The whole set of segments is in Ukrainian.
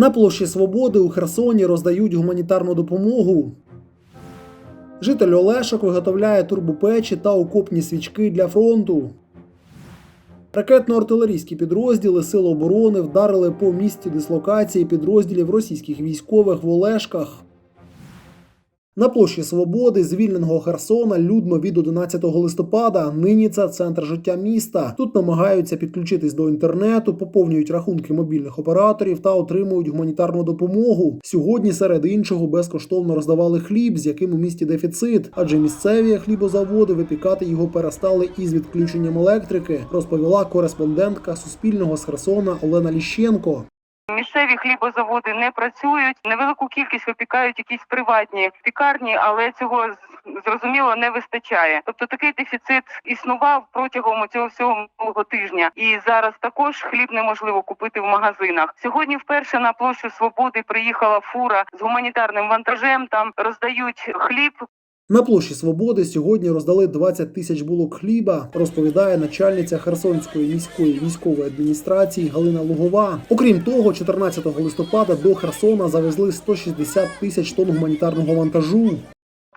На площі Свободи у Херсоні роздають гуманітарну допомогу. Житель Олешок виготовляє турбопечі та окопні свічки для фронту. Ракетно-артилерійські підрозділи Сил оборони вдарили по місці дислокації підрозділів російських військових в Олешках. На площі Свободи звільненого Херсона людно від 11 листопада. Нині це центр життя міста. Тут намагаються підключитись до інтернету, поповнюють рахунки мобільних операторів та отримують гуманітарну допомогу. Сьогодні, серед іншого, безкоштовно роздавали хліб, з яким у місті дефіцит, адже місцеві хлібозаводи випікати його перестали із відключенням електрики, розповіла кореспондентка Суспільного з Херсона Олена Ліщенко. Місцеві хлібозаводи не працюють. Невелику кількість випікають якісь приватні пікарні, але цього зрозуміло не вистачає. Тобто такий дефіцит існував протягом цього всього минулого тижня, і зараз також хліб неможливо купити в магазинах. Сьогодні вперше на площу Свободи приїхала фура з гуманітарним вантажем. Там роздають хліб, На площі Свободи сьогодні роздали 20 тисяч булок хліба, розповідає начальниця Херсонської міської військової адміністрації Галина Лугова. Окрім того, 14 листопада до Херсона завезли 160 тисяч тонн гуманітарного вантажу.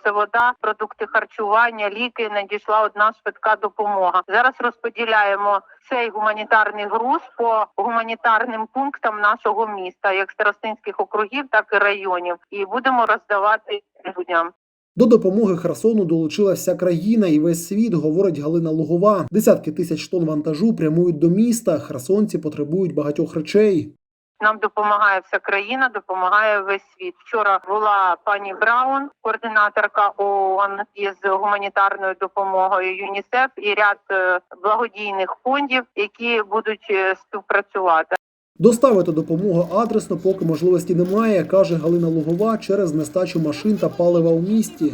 Це вода, продукти харчування, ліки. Надійшла одна швидка допомога. Зараз розподіляємо цей гуманітарний груз по гуманітарним пунктам нашого міста, як старостинських округів, так і районів, і будемо роздавати людям. До допомоги Херсону долучилася країна і весь світ, говорить Галина Лугова. Десятки тисяч тонн вантажу прямують до міста. Херсонці потребують багатьох речей. Нам допомагає вся країна, допомагає весь світ. Вчора була пані Браун, координаторка ООН із гуманітарною допомогою ЮНІСЕФ і ряд е, благодійних фондів, які будуть е, співпрацювати. Доставити допомогу адресно, поки можливості немає, каже Галина Лугова через нестачу машин та палива у місті.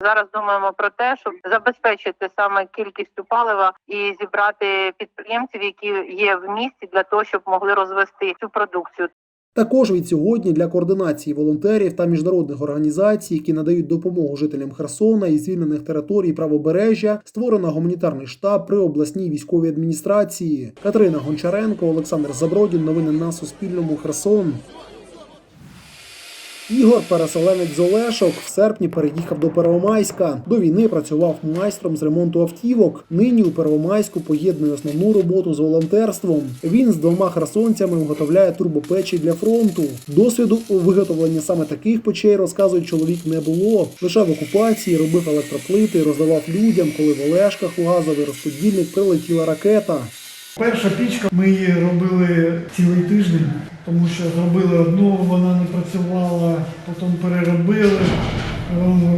Зараз думаємо про те, щоб забезпечити саме кількістю палива і зібрати підприємців, які є в місті, для того, щоб могли розвести цю продукцію. Також від сьогодні для координації волонтерів та міжнародних організацій, які надають допомогу жителям Херсона і звільнених територій правобережжя, створено гуманітарний штаб при обласній військовій адміністрації. Катерина Гончаренко, Олександр Забродін. Новини на Суспільному. Херсон. Ігор, переселенець з Олешок, в серпні переїхав до Первомайська. До війни працював майстром з ремонту автівок. Нині у Первомайську поєднує основну роботу з волонтерством. Він з двома херсонцями виготовляє турбопечі для фронту. Досвіду у виготовленні саме таких печей, розказує чоловік, не було. Лише в окупації робив електроплити, роздавав людям, коли в Олешках у газовий розподільник прилетіла ракета. Перша пічка, ми її робили цілий тиждень, тому що зробили одну, вона не працювала, потім переробили,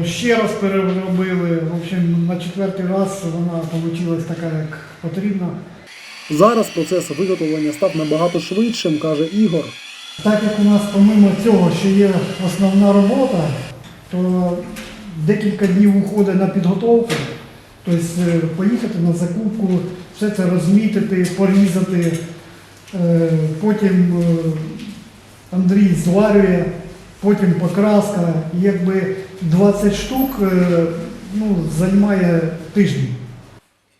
ще раз переробили. В общем, на четвертий раз вона вийшла така, як потрібно. Зараз процес виготовлення став набагато швидшим, каже Ігор. Так як у нас помимо цього ще є основна робота, то декілька днів уходить на підготовку. Тобто е, поїхати на закупку, все це розмітити, порізати. Е, Потім е, Андрій зварює, потім покраска. І якби 20 штук е, ну, займає тиждень.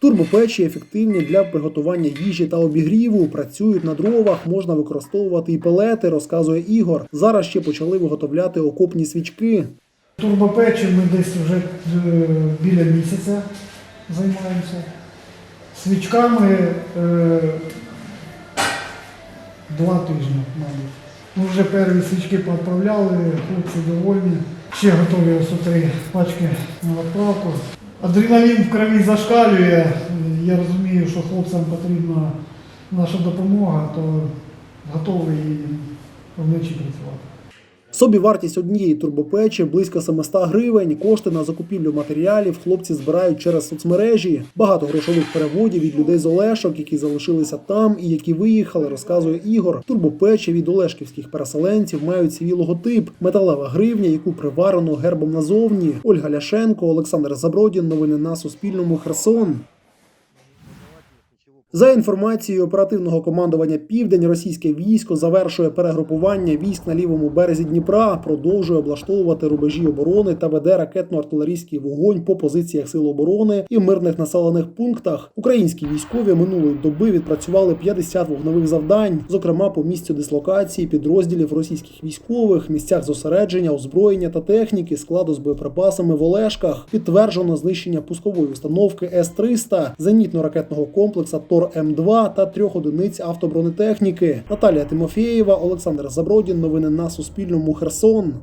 Турбопечі ефективні для приготування їжі та обігріву. Працюють на дровах, можна використовувати і пелети, розказує Ігор. Зараз ще почали виготовляти окопні свічки. Турбопечі ми десь вже біля місяця займаємося. Свічками два тижні, мабуть. Ну, вже перші свічки поправляли, хлопці довольні. Ще готові ось три пачки на відправку. Адреналін в крові зашкалює. Я розумію, що хлопцям потрібна наша допомога, то готовий вночі працювати. Собівартість однієї турбопечі близько 700 гривень. Кошти на закупівлю матеріалів хлопці збирають через соцмережі. Багато грошових переводів від людей з Олешок, які залишилися там і які виїхали, розказує Ігор. Турбопечі від олешківських переселенців мають свій логотип, металева гривня, яку приварено гербом назовні. Ольга Ляшенко, Олександр Забродін. Новини на Суспільному. Херсон. За інформацією оперативного командування Південь, російське військо завершує перегрупування військ на лівому березі Дніпра, продовжує облаштовувати рубежі оборони та веде ракетно-артилерійський вогонь по позиціях сил оборони і мирних населених пунктах. Українські військові минулої доби відпрацювали 50 вогневих завдань, зокрема по місцю дислокації підрозділів російських військових, місцях зосередження, озброєння та техніки, складу з боєприпасами в Олешках. Підтверджено знищення пускової установки С-300, зенітно-ракетного комплексу Тор М2 та трьох одиниць автобронетехніки. Наталія Тимофєєва, Олександр Забродін. Новини на Суспільному. Херсон.